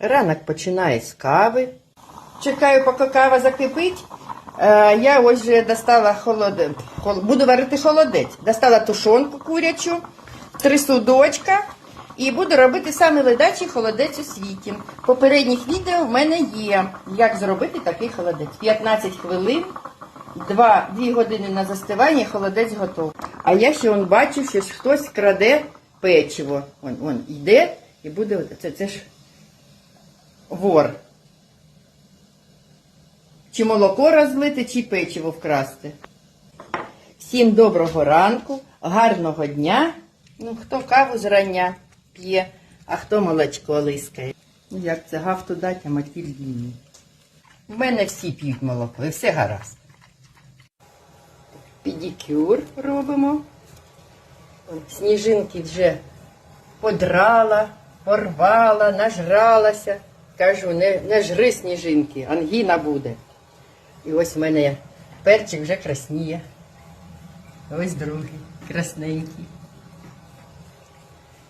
Ранок починає з кави. Чекаю, поки кава закипить. Е, я ось вже достала холоде... хол- буду варити холодець. Достала тушонку курячу, три судочка і буду робити саме ледачий холодець у світі. Попередніх відео в мене є, як зробити такий холодець. 15 хвилин, 2, 2 години на застивання, холодець готовий. А я ще бачу, що хтось краде печиво. Вон, вон йде і буде. Це, це ж вор. Чи молоко розлити, чи печиво вкрасти. Всім доброго ранку, гарного дня. Ну, хто каву зрання п'є, а хто молочко лискає. Ну, як це гавту дать, а матвіль длінний. В мене всі п'ють молоко, і все гаразд. Педикюр робимо. Сніжинки вже подрала, порвала, нажралася. Кажу, не, не жри сніжинки, ангіна буде. І ось в мене перчик вже красніє. Ось другий, красненький.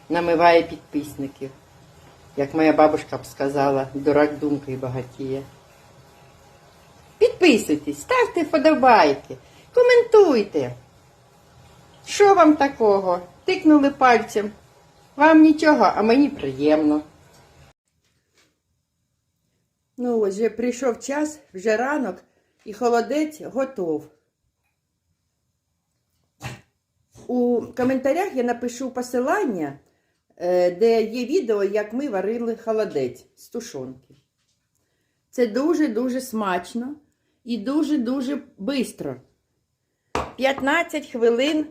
Намиває підписників. Як моя бабушка б сказала, дурак думкою багатіє. Підписуйтесь, ставте вподобайки, коментуйте. Що вам такого? Тикнули пальцем. Вам нічого, а мені приємно. Ну, ось вже прийшов час, вже ранок, і холодець готов. У коментарях я напишу посилання, е, де є відео, як ми варили холодець з тушонки. Це дуже-дуже смачно і дуже-дуже швидко. 15 хвилин.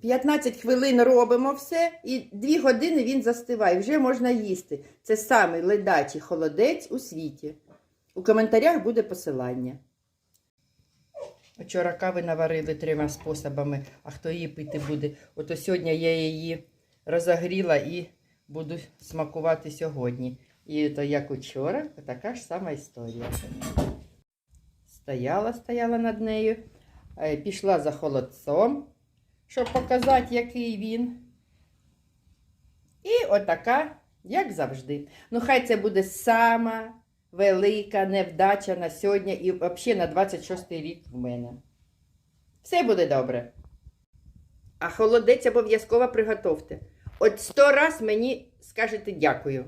15 хвилин робимо все, і 2 години він застиває. Вже можна їсти. Це самий ледачий холодець у світі. У коментарях буде посилання. Вчора кави наварили трьома способами, а хто її пити буде. Ото сьогодні я її розогріла і буду смакувати сьогодні. І то як учора, така ж сама історія. Стояла, стояла над нею, е, пішла за холодцом, щоб показати, який він. І отака, як завжди. Ну, хай це буде сама велика невдача на сьогодні і взагалі на 26 рік в мене. Все буде добре. А холодець обов'язково приготовте. От сто раз мені скажете дякую.